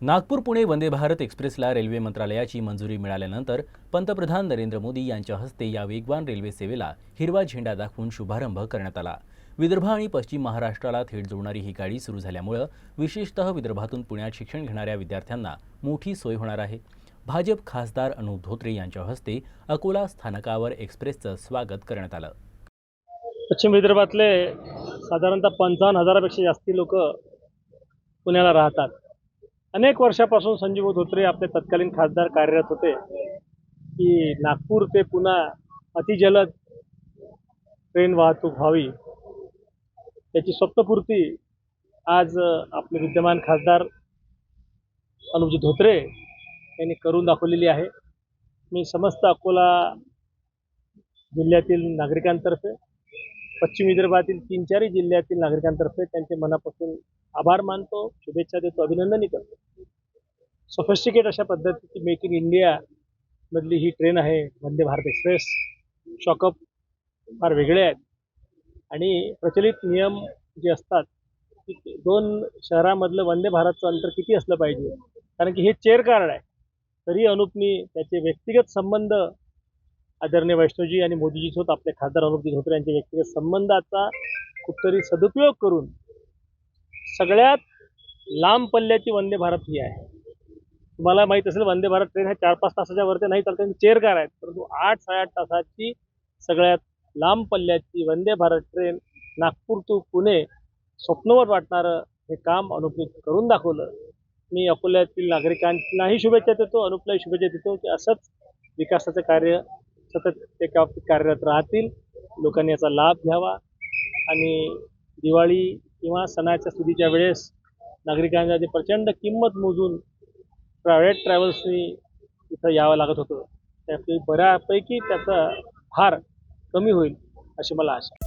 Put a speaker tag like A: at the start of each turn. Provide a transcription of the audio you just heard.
A: नागपूर पुणे वंदे भारत एक्सप्रेसला रेल्वे मंत्रालयाची मंजुरी मिळाल्यानंतर पंतप्रधान नरेंद्र मोदी यांच्या हस्ते या वेगवान रेल्वे सेवेला हिरवा झेंडा दाखवून शुभारंभ करण्यात आला. विदर्भ आणि पश्चिम महाराष्ट्राला थेट जोडणारी ही गाडी सुरू झाल्यामुळं विशेषतः विदर्भातून पुण्यात शिक्षण घेणाऱ्या विद्यार्थ्यांना मोठी सोय होणार आहे. भाजप खासदार अनुप धोत्रे यांच्या हस्ते अकोला स्थानकावर एक्सप्रेसचं स्वागत करण्यात आलं.
B: पश्चिम विदर्भातले साधारणतः पंचावन्न हजारापेक्षा जास्ती लोक पुण्याला राहतात. अनेक वर्षापासून संजीव धोत्रे आपले तत्कालीन खासदार कार्यरत होते. की नागपूर ते पुन्हा अतिजलद ट्रेन वाहतूक व्हावी. त्याची स्वप्नपूर्ती आज आपले विद्यमान खासदार अनुपजी धोत्रे यांनी करून दाखवलेली आहे. मी समस्त अकोला जिल्ह्यातील नागरिकांतर्फे पश्चिम विदर्भातील तीन चारही जिल्ह्यातील नागरिकांतर्फे त्यांचे मनापासून आभार मानतो शुभेच्छा देतो अभिनंदनही करतो. सोफिस्टिकेट अशा पद्धतीची मेक इन इंडिया मधली ही ट्रेन आहे वंदे भारत एक्सप्रेस. शॉकअप फार वेगळे आहेत. आणि प्रचलित नियम जे असतात की दोन शहरामधलं वंदे भारतचं अंतर किती असलं पाहिजे? कारण की हे चेअर कार्ड आहे. तरी अनुपनी त्याचे व्यक्तिगत संबंध आदरणीय वैष्णवजी आणि मोदीजीसोबत आपले खासदार अनुपजी धोत्रे यांच्या व्यक्तिगत संबंधाचा कुठतरी सदुपयोग करून सगळ्यात लांब पल्ल्याची वंदे भारत ही आहे. तुम्हाला माहीत असेल वंदे भारत ट्रेन ह्या चार पाच तासाच्या वरती नाही चालतात चेअर कार आहेत. परंतु आठ साडेआठ तासाची सगळ्यात लांब पल्ल्याची वंदे भारत ट्रेन नागपूर टू पुणे स्वप्नवत वाटणारं हे काम अनुपनी करून दाखवलं. मी अकोल्यातील नागरिकांनाही शुभेच्छा देतो अनुपलाही शुभेच्छा देतो की असंच विकासाचं कार्य सतत ते बाबतीत कार्यरत राहतील. लोकांनी याचा लाभ घ्यावा. आणि दिवाळी किंवा सणाच्या सुदीच्या वेळेस नागरिकांना जे प्रचंड किंमत मोजून प्रायव्हेट ट्रॅव्हल्सनी इथं यावं लागत होतं. त्यापैकी बऱ्यापैकी त्याचा भार कमी होईल अशी मला आशा आहे.